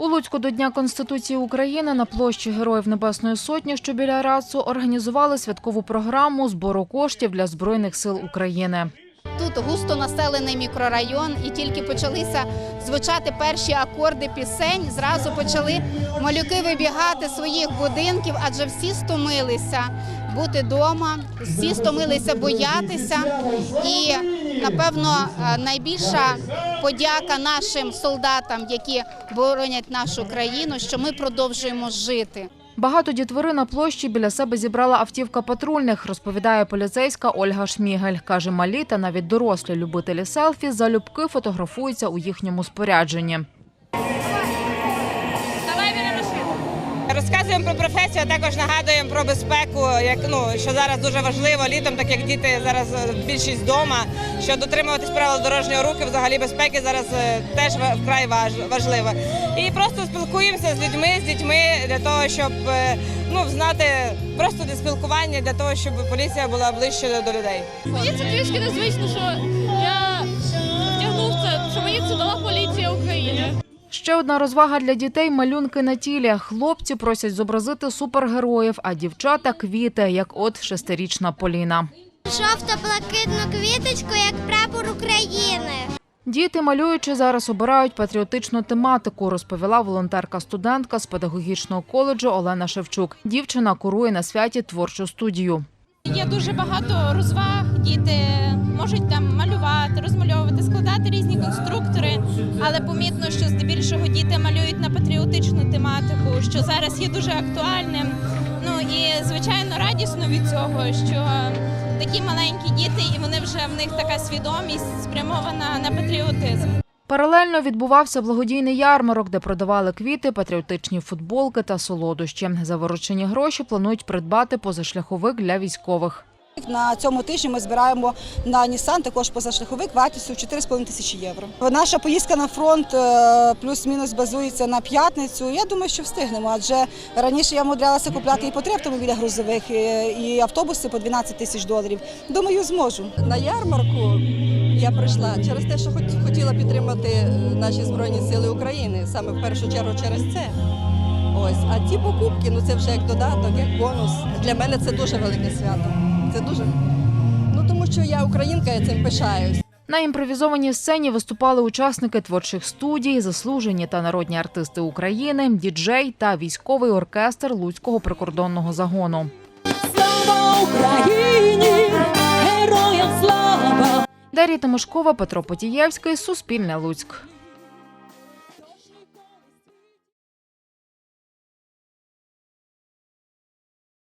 У Луцьку до Дня Конституції України на площі Героїв Небесної Сотні, що біля РАЦУ, організували святкову програму збору коштів для Збройних сил України. Тут густо населений мікрорайон, і тільки почалися звучати перші акорди пісень. Зразу почали малюки вибігати з своїх будинків, адже всі стомилися бути вдома, всі стомилися боятися. І напевно е, найбільша подяка нашим солдатам, які боронять нашу країну, що ми продовжуємо жити. Багато дітвори на площі біля себе зібрала автівка патрульних, розповідає поліцейська Ольга Шмігель. Каже, малі та навіть дорослі любителі селфі залюбки фотографуються у їхньому спорядженні. Розказуємо про професію, а також нагадуємо про безпеку, як ну що зараз дуже важливо літом, так як діти зараз е, більшість вдома, що дотримуватись правил дорожнього руху, взагалі безпеки зараз е, теж вкрай важ- важливо. І просто спілкуємося з людьми, з дітьми для того, щоб е, ну знати просто спілкування, для того, щоб поліція була ближче до людей. Мені це трішки незвично, що Ще одна розвага для дітей малюнки на тілі. Хлопці просять зобразити супергероїв, а дівчата квіти, як от шестирічна Поліна. Жовто-блакитну квіточку, як прапор України. Діти, малюючи, зараз обирають патріотичну тематику, розповіла волонтерка-студентка з педагогічного коледжу Олена Шевчук. Дівчина курує на святі творчу студію. Є дуже багато розваг. Діти можуть там малювати, розмальовувати, складати різні конструктори. Але помітно, що здебільшого діти малюють на патріотичну тематику, що зараз є дуже актуальним. Ну і звичайно радісно від цього, що такі маленькі діти, і вони вже в них така свідомість спрямована на патріотизм. Паралельно відбувався благодійний ярмарок, де продавали квіти, патріотичні футболки та солодощі. За виручені гроші планують придбати позашляховик для військових. На цьому тижні ми збираємо на Нісан також позашляховик вартістю 4,5 тисячі євро. Наша поїздка на фронт е, плюс-мінус базується на п'ятницю. Я думаю, що встигнемо, адже раніше я мудрялася купляти і по три автомобіля грузових, і, і автобуси по 12 тисяч доларів. Думаю, зможу. на ярмарку я прийшла через те, що хот- хотіла підтримати е, наші збройні сили України саме в першу чергу через це. Ось, а ті покупки, ну це вже як додаток, як бонус. Для мене це дуже велике свято. Це дуже ну тому, що я українка, я цим пишаюсь. На імпровізованій сцені виступали учасники творчих студій, заслужені та народні артисти України, діджей та військовий оркестр Луцького прикордонного загону. Слава Україні! Героям слава! Дар'я Тимошкова, Петро Потієвський, Суспільне Луцьк.